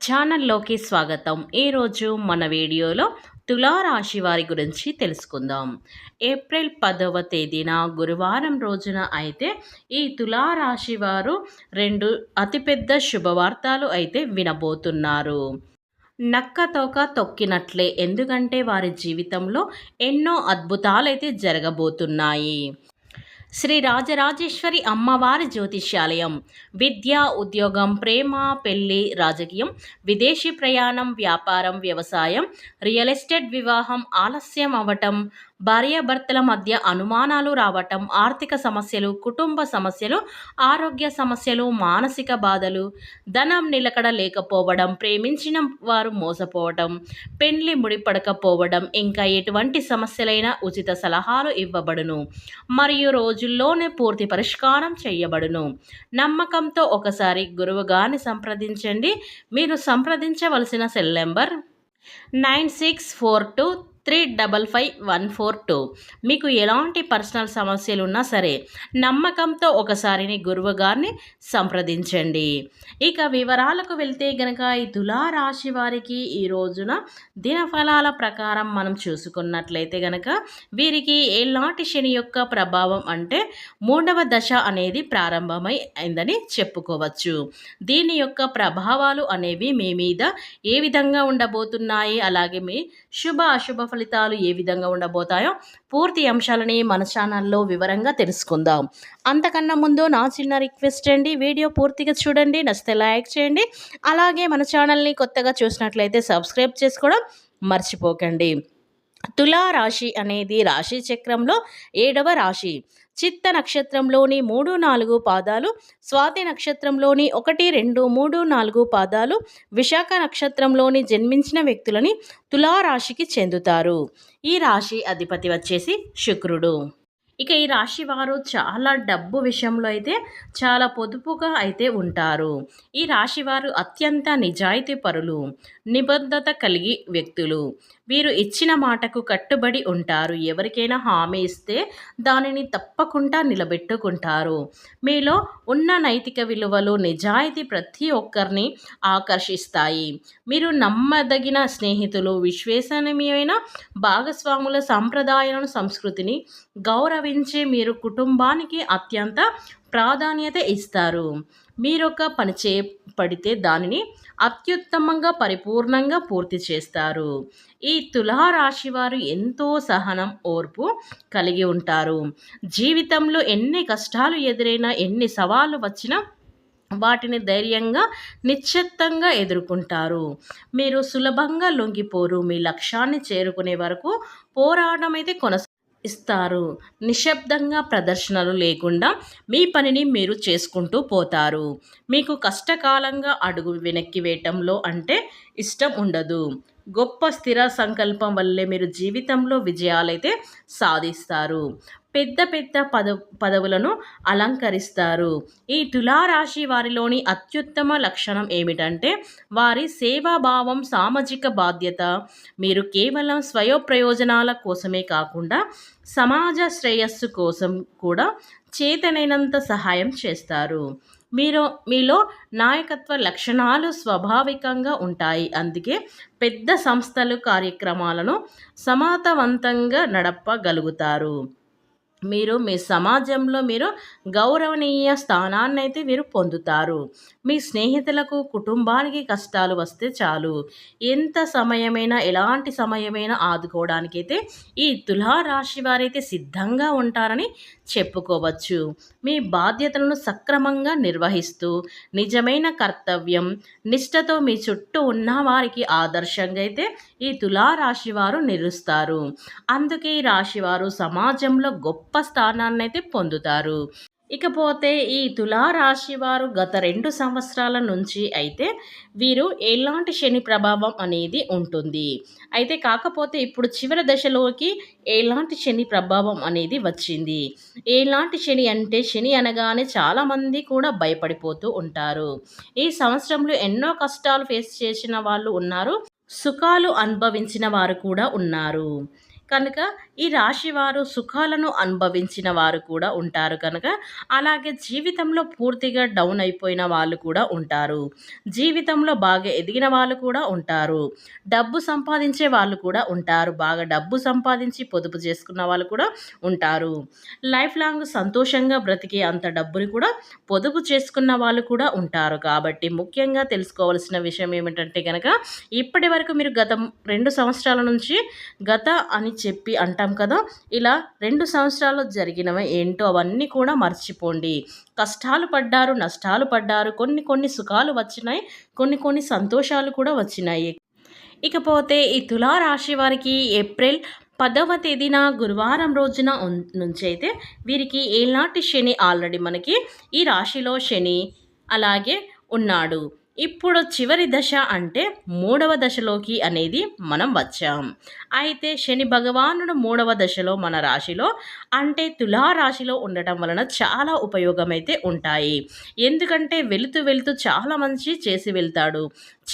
ఛానల్లోకి స్వాగతం. ఈరోజు మన వీడియోలో తులారాశి వారి గురించి తెలుసుకుందాం. ఏప్రిల్ పదవ తేదీన గురువారం రోజున అయితే ఈ తులారాశి వారు రెండు అతిపెద్ద శుభవార్తలు అయితే వినబోతున్నారు. నక్క తోక తొక్కినట్లే ఎందుకంటే వారి జీవితంలో ఎన్నో అద్భుతాలైతే జరగబోతున్నాయి. శ్రీ రాజరాజేశ్వరి అమ్మవారి జ్యోతిష్యాలయం. విద్య ఉద్యోగం ప్రేమ పెళ్ళి రాజకీయం విదేశీ ప్రయాణం వ్యాపారం వ్యవసాయం రియల్ ఎస్టేట్ వివాహం ఆలస్యం అవ్వటం భార్యాభర్తల మధ్య అనుమానాలు రావటం ఆర్థిక సమస్యలు కుటుంబ సమస్యలు ఆరోగ్య సమస్యలు మానసిక బాధలు ధనం నిలకడ లేకపోవడం ప్రేమించిన వారు మోసపోవడం పెండ్లి ముడిపడకపోవడం ఇంకా ఎటువంటి సమస్యలైనా ఉచిత సలహాలు ఇవ్వబడును. మరియు రోజుల్లోనే పూర్తి పరిష్కారం చేయబడును. నమ్మకంతో ఒకసారి గురువుగాని సంప్రదించండి. మీరు సంప్రదించవలసిన cell number nine six four two three double five one four two. మీకు ఎలాంటి పర్సనల్ సమస్యలు ఉన్నా సరే నమ్మకంతో ఒకసారిని గురువు గారిని సంప్రదించండి. ఇక వివరాలకు వెళ్తే గనక ఈ తులారాశి వారికి ఈ రోజున దినఫలాల ప్రకారం మనం చూసుకున్నట్లయితే గనక వీరికి ఎలాంటి శని యొక్క ప్రభావం అంటే మూడవ దశ అనేది ప్రారంభమై అయిందని చెప్పుకోవచ్చు. దీని యొక్క ప్రభావాలు అనేవి మీ మీద ఏ విధంగా ఉండబోతున్నాయి? అలాగే మీ శుభ అశుభ ఫలితాలు ఏ విధంగా ఉండబోతాయో పూర్తి అంశాలని మన ఛానల్లో వివరంగా తెలుసుకుందాం. అంతకన్నా ముందు నా చిన్న రిక్వెస్ట్ అండి వీడియో పూర్తిగా చూడండి నచ్చితే లైక్ చేయండి అలాగే మన ఛానల్ని కొత్తగా చూసినట్లయితే సబ్స్క్రైబ్ చేసుకోవడం మర్చిపోకండి. తులా రాశి అనేది రాశి చక్రంలో ఏడవ రాశి. చిత్త నక్షత్రంలోని మూడు నాలుగు పాదాలు స్వాతి నక్షత్రంలోని ఒకటి రెండు మూడు నాలుగు పాదాలు విశాఖ నక్షత్రంలోని జన్మించిన వ్యక్తులని తులారాశికి చెందుతారు. ఈ రాశి అధిపతి వచ్చేసి శుక్రుడు. ఇక ఈ రాశి వారు చాలా డబ్బు విషయంలో అయితే చాలా పొదుపుగా అయితే ఉంటారు. ఈ రాశి వారు అత్యంత నిజాయితీ పరులు నిబద్ధత కలిగి వ్యక్తులు. వీరు ఇచ్చిన మాటకు కట్టుబడి ఉంటారు. ఎవరికైనా హామీ ఇస్తే దానిని తప్పకుండా నిలబెట్టుకుంటారు. మీలో ఉన్న నైతిక విలువలు నిజాయితీ ప్రతి ఒక్కరిని ఆకర్షిస్తాయి. మీరు నమ్మదగిన స్నేహితులు విశ్వసనీయమైన భాగస్వాముల సాంప్రదాయాలను సంస్కృతిని గౌరవించే మీరు కుటుంబానికి అత్యంత ప్రాధాన్యత ఇస్తారు. మీరొక పని చేపడితే దానిని అత్యుత్తమంగా పరిపూర్ణంగా పూర్తి చేస్తారు. ఈ తులారాశి వారు ఎంతో సహనం ఓర్పు కలిగి ఉంటారు. జీవితంలో ఎన్ని కష్టాలు ఎదురైనా ఎన్ని సవాళ్ళు వచ్చినా వాటిని ధైర్యంగా నిశ్చిత్తంగా ఎదుర్కొంటారు. మీరు సులభంగా లొంగిపోరు. మీ లక్ష్యాన్ని చేరుకునే వరకు పోరాటం అయితే కొనసా ఇస్తారు. నిశ్శబ్దంగా ప్రదర్శనలు లేకుండా మీ పనిని మీరు చేసుకుంటూ పోతారు. మీకు కష్టకాలంగా అడుగు వెనక్కి వేయటంలో అంటే ఇష్టం ఉండదు. గొప్ప స్థిర సంకల్పం వల్లే మీరు జీవితంలో విజయాలైతే సాధిస్తారు. పెద్ద పెద్ద పద పదవులను అలంకరిస్తారు. ఈ తులారాశి వారిలోని అత్యుత్తమ లక్షణం ఏమిటంటే వారి సేవాభావం సామాజిక బాధ్యత మీరు కేవలం స్వయోప్రయోజనాల కోసమే కాకుండా సమాజ శ్రేయస్సు కోసం కూడా చేతనైనంత సహాయం చేస్తారు. మీరు మీలో నాయకత్వ లక్షణాలు స్వాభావికంగా ఉంటాయి. అందుకే పెద్ద సంస్థలు కార్యక్రమాలను సమర్థవంతంగా నడపగలుగుతారు. మీరు మీ సమాజంలో మీరు గౌరవనీయ స్థానాన్ని అయితే మీరు పొందుతారు. మీ స్నేహితులకు కుటుంబానికి కష్టాలు వస్తే చాలు. ఎంత సమయమైనా ఎలాంటి సమయమైనా ఆదుకోవడానికైతే ఈ తులారాశి వారైతే సిద్ధంగా ఉంటారని చెప్పుకోవచ్చు. మీ బాధ్యతలను సక్రమంగా నిర్వహిస్తూ నిజమైన కర్తవ్యం నిష్టతో మీ చుట్టూ ఉన్న వారికి ఆదర్శంగా అయితే ఈ తులారాశి వారు నిలుస్తారు. అందుకే ఈ రాశివారు సమాజంలో గొప్ప గొప్ప స్థానాన్ని అయితే పొందుతారు. ఇకపోతే ఈ తులారాశి వారు గత రెండు సంవత్సరాల నుంచి అయితే వీరు ఎలాంటి శని ప్రభావం అనేది ఉంటుంది. అయితే కాకపోతే ఇప్పుడు చివరి దశలోకి ఎలాంటి శని ప్రభావం అనేది వచ్చింది. ఎలాంటి శని అంటే శని అనగానే చాలామంది కూడా భయపడిపోతూ ఉంటారు. ఈ సంవత్సరంలో ఎన్నో కష్టాలు ఫేస్ చేసిన వాళ్ళు ఉన్నారు. సుఖాలు అనుభవించిన వారు కూడా ఉన్నారు. కనుక ఈ రాశి వారు సుఖాలను అనుభవించిన వారు కూడా ఉంటారు కనుక. అలాగే జీవితంలో పూర్తిగా డౌన్ అయిపోయిన వాళ్ళు కూడా ఉంటారు. జీవితంలో బాగా ఎదిగిన వాళ్ళు కూడా ఉంటారు. డబ్బు సంపాదించే వాళ్ళు కూడా ఉంటారు. బాగా డబ్బు సంపాదించి పొదుపు చేసుకున్న వాళ్ళు కూడా ఉంటారు. లైఫ్ లాంగ్ సంతోషంగా బ్రతికే అంత డబ్బుని కూడా పొదుపు చేసుకున్న వాళ్ళు కూడా ఉంటారు. కాబట్టి ముఖ్యంగా తెలుసుకోవాల్సిన విషయం ఏమిటంటే కనుక ఇప్పటి వరకు మీరు గత రెండు సంవత్సరాల నుంచి గత అని చెప్పి అంటాం కదా ఇలా రెండు సంవత్సరాలు జరిగినవి ఏంటో అవన్నీ కూడా మర్చిపోండి. కష్టాలు పడ్డారు నష్టాలు పడ్డారు కొన్ని కొన్ని సుఖాలు వచ్చినాయి కొన్ని కొన్ని సంతోషాలు కూడా వచ్చినాయి. ఇకపోతే ఈ తులారాశి వారికి ఏప్రిల్ పదవ తేదీన గురువారం రోజున నుంచి అయితే వీరికి ఏనాటి శని ఆల్రెడీ మనకి ఈ రాశిలో శని అలాగే ఉన్నాడు. ఇప్పుడు చివరి దశ అంటే మూడవ దశలోకి అనేది మనం వచ్చాం. అయితే శని భగవానుడు మూడవ దశలో మన రాశిలో అంటే తులా రాశిలో ఉండటం వలన చాలా ఉపయోగం అయితే ఉంటాయి. ఎందుకంటే వెళుతూ వెళుతూ చాలా మంచి చేసి వెళ్తాడు.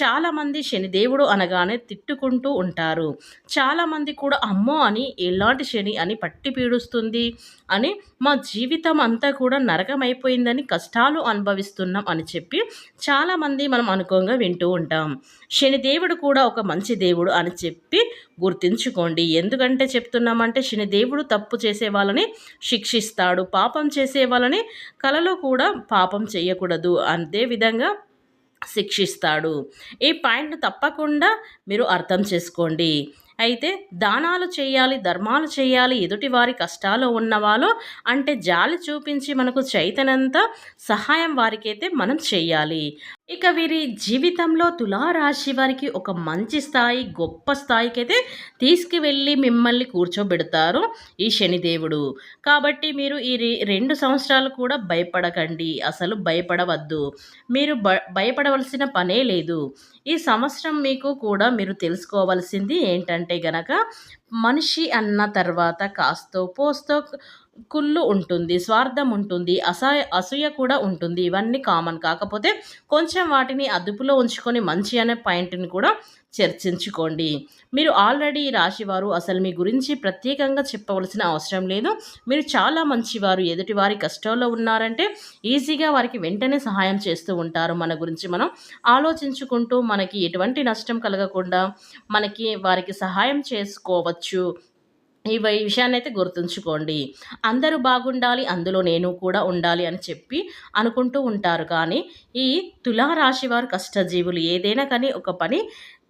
చాలామంది శనిదేవుడు అనగానే తిట్టుకుంటూ ఉంటారు. చాలామంది కూడా అమ్మో అని ఎలాంటి శని అని పట్టి పీడుస్తుంది? అని మా జీవితం అంతా కూడా నరకమైపోయిందని కష్టాలు అనుభవిస్తున్నాం అని చెప్పి చాలామంది మనం అనుకోంగా వింటూ ఉంటాం. శనిదేవుడు కూడా ఒక మంచి దేవుడు అని చెప్పి గుర్తుంచుకోండి. ఎందుకంటే చెప్తున్నామంటే శనిదేవుడు తప్పు చేసే వాళ్ళని శిక్షిస్తాడు. పాపం చేసే వాళ్ళని కలలో కూడా పాపం చేయకూడదు. అదే విధంగా శిక్షిస్తాడు. ఈ పాయింట్ను తప్పకుండా మీరు అర్థం చేసుకోండి. అయితే దానాలు చేయాలి ధర్మాలు చేయాలి ఎదుటి వారి కష్టాలు ఉన్నవాళ్ళు అంటే జాలి చూపించి మనకు చైతన్యంత సహాయం వారికైతే మనం చేయాలి. ఇక వీరి జీవితంలో తులారాశి వారికి ఒక మంచి స్థాయి గొప్ప స్థాయికి అయితే తీసుకువెళ్ళి మిమ్మల్ని కూర్చోబెడతారు ఈ శనిదేవుడు కాబట్టి మీరు ఈ రెండు సంవత్సరాలు కూడా భయపడకండి అసలు భయపడవద్దు. మీరు భయపడవలసిన పనే లేదు. ఈ సంవత్సరం మీకు కూడా మీరు తెలుసుకోవాల్సింది ఏంటంటే గనక మనిషి అన్న తర్వాత కాస్తో పోస్తో కుళ్ళు ఉంటుంది స్వార్థం ఉంటుంది అసహ అసూయ కూడా ఉంటుంది. ఇవన్నీ కామన్. కాకపోతే కొంచెం వాటిని అదుపులో ఉంచుకొని మంచి అనే పాయింట్ని కూడా చర్చించుకోండి. మీరు ఆల్రెడీ రాశివారు అసలు మీ గురించి ప్రత్యేకంగా చెప్పవలసిన అవసరం లేదు. మీరు చాలా మంచివారు ఎదుటివారి కష్టాల్లో ఉన్నారంటే ఈజీగా వారికి వెంటనే సహాయం చేస్తూ ఉంటారు. మన గురించి మనం ఆలోచించుకుంటూ మనకి ఎటువంటి నష్టం కలగకుండా మనకి వారికి సహాయం చేసుకోవచ్చు. ఈ విషయాన్ని అయితే గుర్తుంచుకోండి. అందరూ బాగుండాలి అందులో నేను కూడా ఉండాలి అని చెప్పి అనుకుంటూ ఉంటారు. కానీ ఈ తులారాశి వారు కష్టజీవులు ఏదైనా కానీ ఒక పని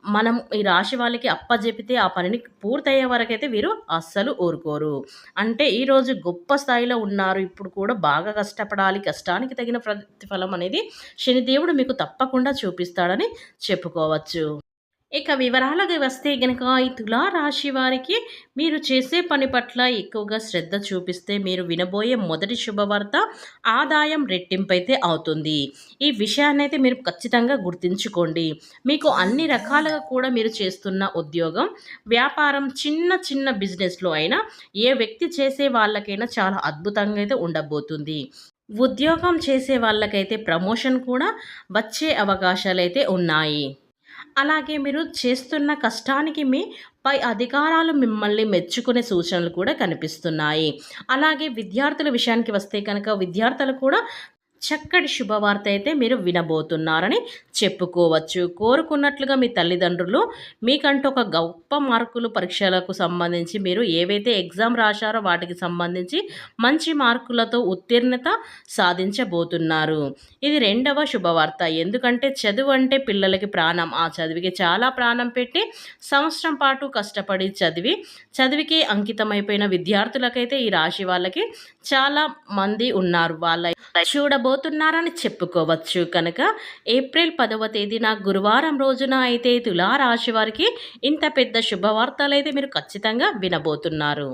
మనం ఈ రాశి వాళ్ళకి అప్పజెపితే ఆ పనిని పూర్తయ్యే వరకైతే వీరు అస్సలు ఊరుకోరు. అంటే ఈరోజు గొప్ప స్థాయిలో ఉన్నారు. ఇప్పుడు కూడా బాగా కష్టపడాలి. కష్టానికి తగిన ప్రతిఫలం అనేది శనిదేవుడు మీకు తప్పకుండా చూపిస్తాడని చెప్పుకోవచ్చు. ఇక వివరాలకు వస్తే గనక ఈ తులారాశి వారికి మీరు చేసే పని పట్ల ఎక్కువగా శ్రద్ధ చూపిస్తే మీరు వినబోయే మొదటి శుభవార్త ఆదాయం రెట్టింపైతే అవుతుంది. ఈ విషయాన్ని అయితే మీరు ఖచ్చితంగా గుర్తుంచుకోండి. మీకు అన్ని రకాలుగా కూడా మీరు చేస్తున్న ఉద్యోగం వ్యాపారం చిన్న చిన్న బిజినెస్లో అయినా ఏ వ్యక్తి చేసే వాళ్ళకైనా చాలా అద్భుతంగా అయితే ఉండబోతుంది. ఉద్యోగం చేసే వాళ్ళకైతే ప్రమోషన్ కూడా వచ్చే అవకాశాలు అయితే ఉన్నాయి. అలాగే మీరు చేస్తున్న కష్టానికి మీ పై అధికారాలు మిమ్మల్ని మెచ్చుకునే సూచనలు కూడా కనిపిస్తున్నాయి. అలాగే విద్యార్థుల విషయానికి వస్తే కనుక విద్యార్థులు కూడా చక్కటి శుభవార్త అయితే మీరు వినబోతున్నారని చెప్పుకోవచ్చు. కోరుకున్నట్లుగా మీ తల్లిదండ్రులు మీకంటూ ఒక గొప్ప మార్కులు పరీక్షలకు సంబంధించి మీరు ఏవైతే ఎగ్జామ్ రాశారో వాటికి సంబంధించి మంచి మార్కులతో ఉత్తీర్ణత సాధించబోతున్నారు. ఇది రెండవ శుభవార్త. ఎందుకంటే చదువు అంటే పిల్లలకి ప్రాణం. ఆ చదివికి చాలా ప్రాణం పెట్టి సంవత్సరం పాటు కష్టపడి చదివి చదివికి అంకితమైపోయిన విద్యార్థులకైతే ఈ రాశి వాళ్ళకి చాలా మంది ఉన్నారు. వాళ్ళ చూడబోతున్నారని చెప్పుకోవచ్చు. కనుక ఏప్రిల్ పదవ తేదీన గురువారం రోజున అయితే తులారాశి వారికి ఇంత పెద్ద శుభవార్తలు అయితే మీరు ఖచ్చితంగా వినబోతున్నారు.